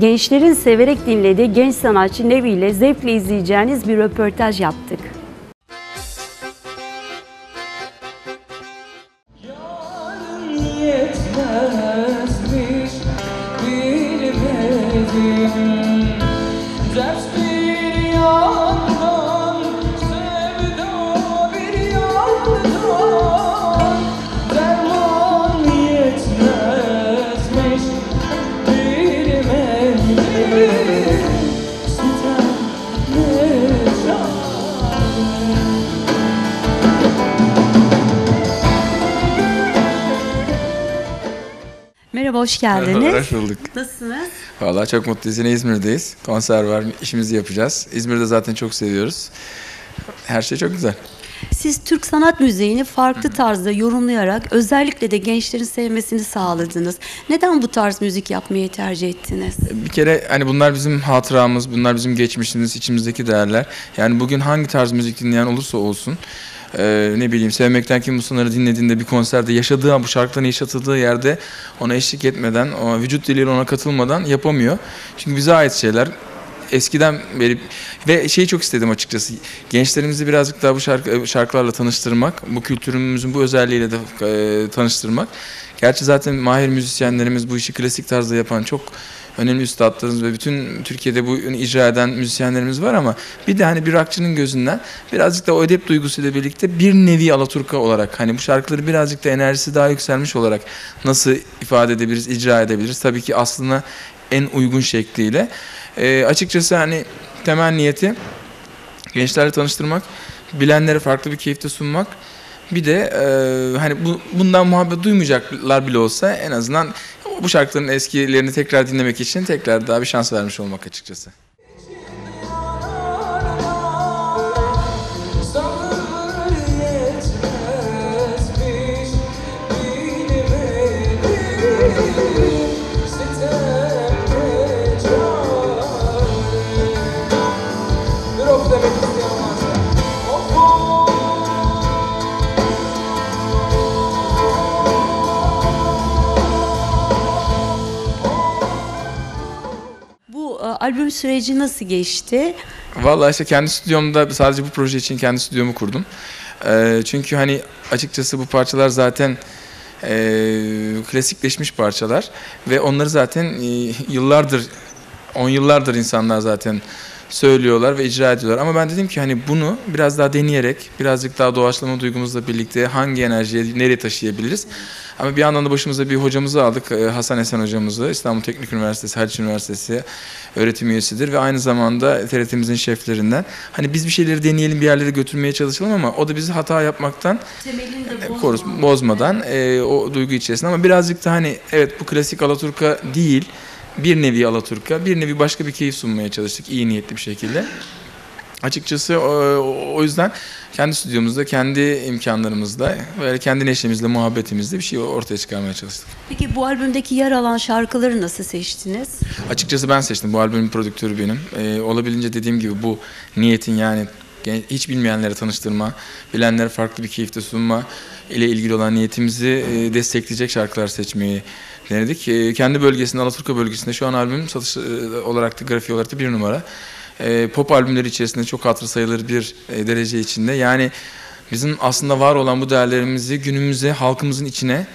Gençlerin severek dinlediği genç sanatçı Nevi ile zevkle izleyeceğiniz bir röportaj yaptık. Merhaba, hoş geldiniz. Merhaba, hoş bulduk. Nasılsınız? Valla çok mutluyuz. Yine İzmir'deyiz. Konser var, işimizi yapacağız. İzmir'de zaten çok seviyoruz. Her şey çok güzel. Siz Türk sanat müziğini farklı tarzda yorumlayarak özellikle de gençlerin sevmesini sağladınız. Neden bu tarz müzik yapmayı tercih ettiniz? Bir kere hani bunlar bizim hatıramız, bunlar bizim geçmişimiz, içimizdeki değerler. Yani bugün hangi tarz müzik dinleyen olursa olsun, e, ne bileyim sevmekten kim bunları dinlediğinde bir konserde yaşadığı bu şarkıların yaşatıldığı yerde ona eşlik etmeden, o vücut diliyle ona katılmadan yapamıyor. Çünkü bize ait şeyler eskiden beri ve şeyi çok istedim açıkçası. Gençlerimizi birazcık daha bu şarkı, şarkılarla tanıştırmak, bu kültürümüzün bu özelliğiyle de e, tanıştırmak. Gerçi zaten mahir müzisyenlerimiz bu işi klasik tarzda yapan çok önemli üstadlarımız ve bütün Türkiye'de bu icra eden müzisyenlerimiz var ama bir de hani bir rockçının gözünden birazcık da o edep duygusuyla birlikte bir nevi Alaturka olarak hani bu şarkıları birazcık da enerjisi daha yükselmiş olarak nasıl ifade edebiliriz, icra edebiliriz? Tabii ki aslına en uygun şekliyle. Ee, açıkçası hani temel niyeti gençlerle tanıştırmak, bilenlere farklı bir keyifte sunmak. Bir de e, hani bu, bundan muhabbet duymayacaklar bile olsa en azından bu şarkıların eskilerini tekrar dinlemek için tekrar daha bir şans vermiş olmak açıkçası. Albüm süreci nasıl geçti? Vallahi işte kendi stüdyomda sadece bu proje için kendi stüdyomu kurdum. Ee, çünkü hani açıkçası bu parçalar zaten e, klasikleşmiş parçalar ve onları zaten e, yıllardır, on yıllardır insanlar zaten söylüyorlar ve icra ediyorlar. Ama ben dedim ki hani bunu biraz daha deneyerek, birazcık daha doğaçlama duygumuzla birlikte hangi enerjiye nereye taşıyabiliriz? Ama bir yandan da başımıza bir hocamızı aldık. e, Hasan Esen hocamızı. İstanbul Teknik Üniversitesi, Haliç Üniversitesi öğretim üyesidir ve aynı zamanda TRT'mizin şeflerinden. Hani biz bir şeyleri deneyelim, bir yerlere götürmeye çalışalım ama o da bizi hata yapmaktan e, korus bozmadan e, o duygu içerisinde ama birazcık da hani evet bu klasik Alaturka değil bir nevi Alaturka bir nevi başka bir keyif sunmaya çalıştık iyi niyetli bir şekilde. Açıkçası o, yüzden kendi stüdyomuzda, kendi imkanlarımızda ve kendi neşemizle, muhabbetimizle bir şey ortaya çıkarmaya çalıştık. Peki bu albümdeki yer alan şarkıları nasıl seçtiniz? Açıkçası ben seçtim. Bu albümün prodüktörü benim. Ee, olabildiğince dediğim gibi bu niyetin yani hiç bilmeyenlere tanıştırma, bilenlere farklı bir keyifte sunma ile ilgili olan niyetimizi e, destekleyecek şarkılar seçmeyi denedik. E, kendi bölgesinde, Alaturka bölgesinde şu an albüm satış e, olarak da grafiği olarak da bir numara. E, pop albümleri içerisinde çok hatırı sayılır bir e, derece içinde. Yani bizim aslında var olan bu değerlerimizi günümüze, halkımızın içine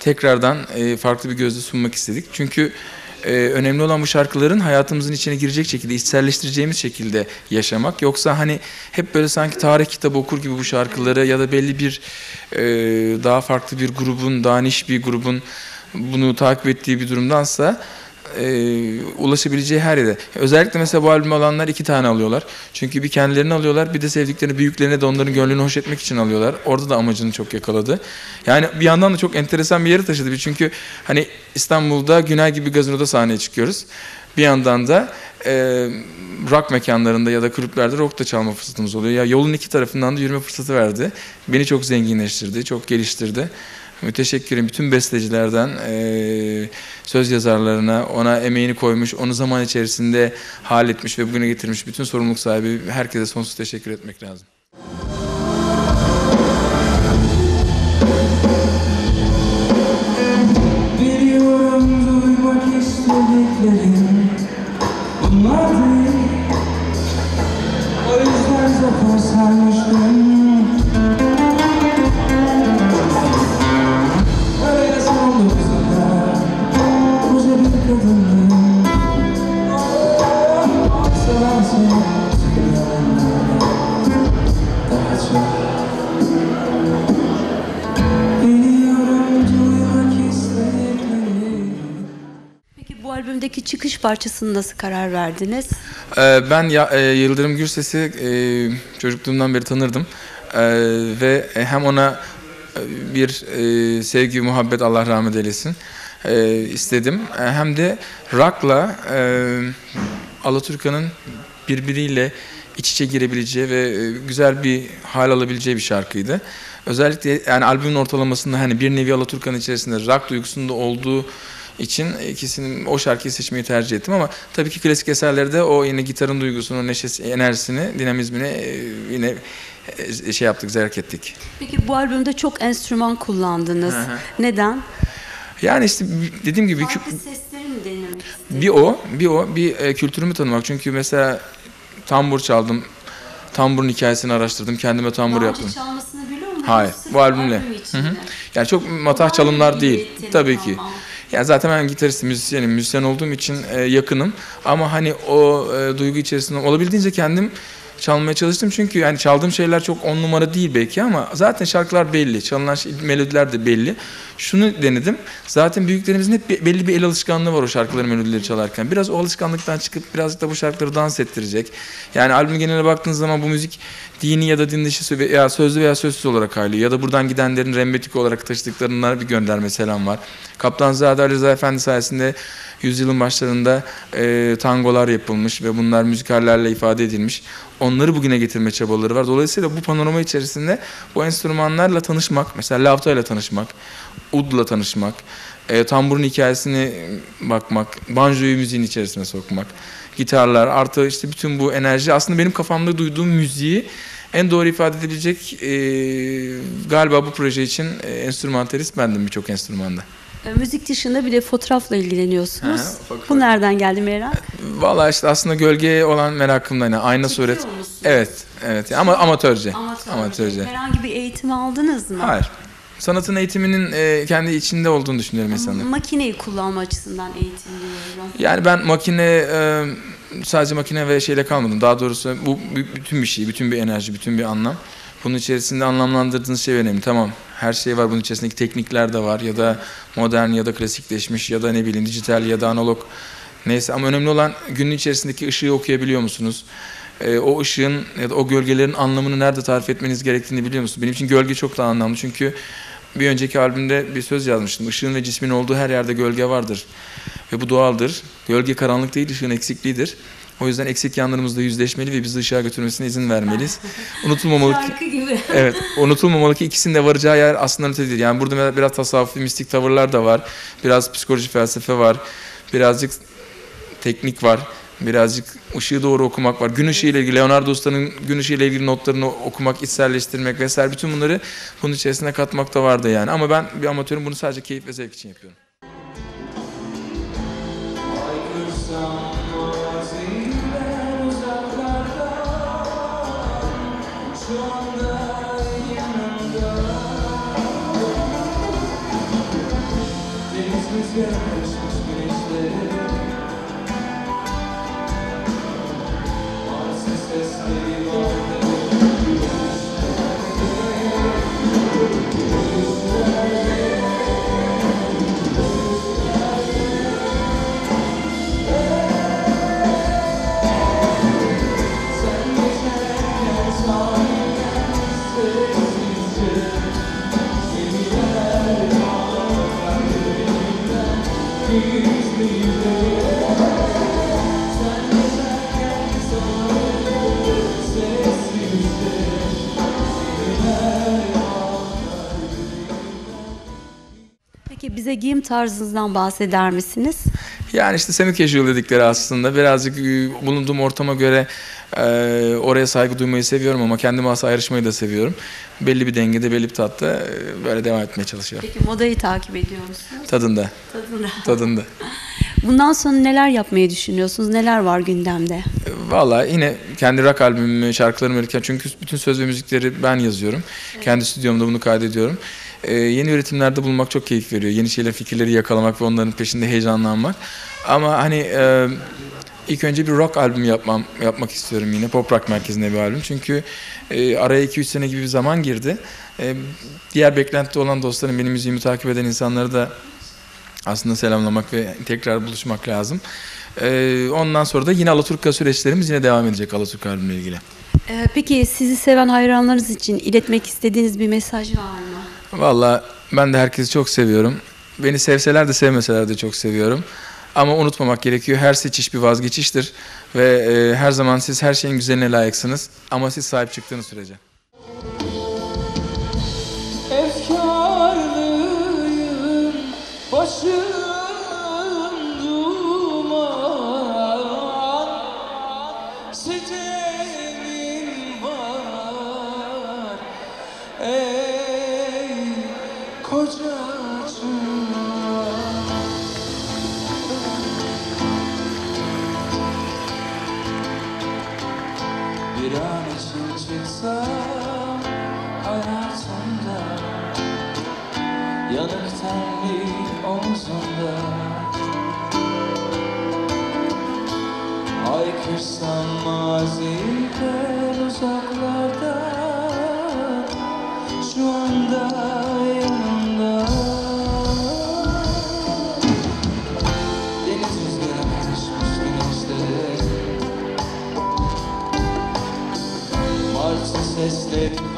tekrardan e, farklı bir gözle sunmak istedik. Çünkü e, önemli olan bu şarkıların hayatımızın içine girecek şekilde, içselleştireceğimiz şekilde yaşamak. Yoksa hani hep böyle sanki tarih kitabı okur gibi bu şarkıları ya da belli bir e, daha farklı bir grubun, daha niş bir grubun bunu takip ettiği bir durumdansa e, ulaşabileceği her yere. Özellikle mesela bu albümü alanlar iki tane alıyorlar. Çünkü bir kendilerini alıyorlar bir de sevdiklerini, büyüklerine de onların gönlünü hoş etmek için alıyorlar. Orada da amacını çok yakaladı. Yani bir yandan da çok enteresan bir yere taşıdı. Çünkü hani İstanbul'da Güney gibi gazinoda sahneye çıkıyoruz. Bir yandan da e, rock mekanlarında ya da kulüplerde rock da çalma fırsatımız oluyor. Ya yolun iki tarafından da yürüme fırsatı verdi. Beni çok zenginleştirdi, çok geliştirdi. Müteşekkirim bütün bestecilerden eee, söz yazarlarına, ona emeğini koymuş, onu zaman içerisinde hal etmiş ve bugüne getirmiş bütün sorumluluk sahibi herkese sonsuz teşekkür etmek lazım. Çıkış parçasını nasıl karar verdiniz? Ee, ben ya, e, Yıldırım Gürses'i e, çocukluğumdan beri tanırdım. Ee, ve hem ona e, bir e, sevgi, muhabbet Allah rahmet eylesin e, istedim. E, Hem de rock'la e, Alaturka'nın birbiriyle iç içe girebileceği ve e, güzel bir hal alabileceği bir şarkıydı. Özellikle yani albümün ortalamasında hani bir nevi Alaturka'nın içerisinde rock duygusunda olduğu için ikisinin o şarkıyı seçmeyi tercih ettim ama tabii ki klasik eserlerde o yine gitarın duygusunu, neşesi, enerjisini, dinamizmini e, yine e, şey yaptık, zerk ettik. Peki bu albümde çok enstrüman kullandınız. Neden? Yani işte dediğim gibi Farklı sesleri mi denemek istediniz? bir o, bir o, bir e, kültürümü tanımak. Çünkü mesela tambur çaldım, tamburun hikayesini araştırdım, kendime tambur Daha yaptım. çalmasını biliyor musunuz? Hayır, bu albümle. albüm Hı hı. Yani çok matah çalımlar değil, Tabii ki. Ya zaten ben gitaristim, müzisyenim. Müzisyen olduğum için e, yakınım. Ama hani o e, duygu içerisinde olabildiğince kendim çalmaya çalıştım. Çünkü yani çaldığım şeyler çok on numara değil belki ama zaten şarkılar belli. Çalınan şey- melodiler de belli. Şunu denedim. Zaten büyüklerimizin hep belli bir el alışkanlığı var o şarkıların melodileri çalarken. Biraz o alışkanlıktan çıkıp birazcık da bu şarkıları dans ettirecek. Yani albüm geneline baktığınız zaman bu müzik dini ya da din dışı veya sözlü veya sözsüz olarak ayrılıyor. Ya da buradan gidenlerin rembetik olarak taşıdıklarına bir gönderme selam var. Kaptan Zade Ali Rıza Efendi sayesinde yüzyılın başlarında e, tangolar yapılmış ve bunlar müzikallerle ifade edilmiş. Onları bugüne getirme çabaları var. Dolayısıyla bu panorama içerisinde bu enstrümanlarla tanışmak, mesela lavta ile tanışmak, udla tanışmak, e, tamburun hikayesini bakmak, banjoyu müziğin içerisine sokmak, gitarlar artı işte bütün bu enerji aslında benim kafamda duyduğum müziği en doğru ifade edebilecek e, galiba bu proje için e, enstrümantalist bendim birçok enstrümanda. E, Müzik dışında bir de fotoğrafla ilgileniyorsunuz. Hı, ufak. Bu nereden geldi merak? Valla işte aslında gölgeye olan merakımdan yani ayna Çekiyor suret. musun? Evet, evet ama amatörce. Amatör. Amatörce. Herhangi bir eğitim aldınız mı? Hayır. Sanatın eğitiminin e, kendi içinde olduğunu düşünüyorum insanların. Makineyi kullanma açısından eğitim diyorum. Yani ben makine e, sadece makine ve şeyle kalmadım. Daha doğrusu bu bütün bir şey, bütün bir enerji, bütün bir anlam. Bunun içerisinde anlamlandırdığınız şey önemli. Tamam her şey var bunun içerisindeki teknikler de var ya da modern ya da klasikleşmiş ya da ne bileyim dijital ya da analog. Neyse ama önemli olan günün içerisindeki ışığı okuyabiliyor musunuz? E, o ışığın ya da o gölgelerin anlamını nerede tarif etmeniz gerektiğini biliyor musunuz? Benim için gölge çok daha anlamlı çünkü bir önceki albümde bir söz yazmıştım. Işığın ve cismin olduğu her yerde gölge vardır. Ve bu doğaldır. Gölge karanlık değil, ışığın eksikliğidir. O yüzden eksik yanlarımızla yüzleşmeli ve bizi ışığa götürmesine izin vermeliyiz. Unutulmamalı ki, gibi. evet, unutulmamalı ki ikisinin de varacağı yer aslında ötedir. Yani burada biraz tasavvufi, mistik tavırlar da var. Biraz psikoloji, felsefe var. Birazcık teknik var. Birazcık ışığı doğru okumak var. Gün ışığı ile ilgili, Leonardo Usta'nın gün ışığı ile ilgili notlarını okumak, içselleştirmek vesaire bütün bunları bunun içerisine katmak da vardı yani. Ama ben bir amatörüm bunu sadece keyif ve zevk için yapıyorum. Deniz bize giyim tarzınızdan bahseder misiniz? Yani işte semi casual dedikleri aslında birazcık e, bulunduğum ortama göre e, oraya saygı duymayı seviyorum ama kendime has ayrışmayı da seviyorum. Belli bir dengede, belli bir tatta e, böyle devam etmeye çalışıyorum. Peki modayı takip ediyor musunuz? Tadında, Tadında. tadında. Bundan sonra neler yapmayı düşünüyorsunuz? Neler var gündemde? E, Vallahi yine kendi rock albümümü, şarkılarımı çünkü bütün söz ve müzikleri ben yazıyorum. Kendi stüdyomda bunu kaydediyorum. E, yeni üretimlerde bulunmak çok keyif veriyor. Yeni şeyler, fikirleri yakalamak ve onların peşinde heyecanlanmak. Ama hani e, ilk önce bir rock albüm yapmam yapmak istiyorum yine. Pop rock merkezinde bir albüm. Çünkü e, araya 2-3 sene gibi bir zaman girdi. E, diğer beklentide olan dostlarım, benim müziğimi takip eden insanları da aslında selamlamak ve tekrar buluşmak lazım. Ee, ondan sonra da yine Alaturka süreçlerimiz yine devam edecek Alaturka albümüyle ilgili. Ee, peki sizi seven hayranlarınız için iletmek istediğiniz bir mesaj var mı? Valla ben de herkesi çok seviyorum. Beni sevseler de sevmeseler de çok seviyorum. Ama unutmamak gerekiyor. Her seçiş bir vazgeçiştir. Ve e, her zaman siz her şeyin güzeline layıksınız. Ama siz sahip çıktığınız sürece. Efkarlıyım başım Yanık tenli omzunda Haykırsam maziden uzaklarda. Şu anda yanımda. Deniz rüzgara karışmış güneşlere. Martı sesleri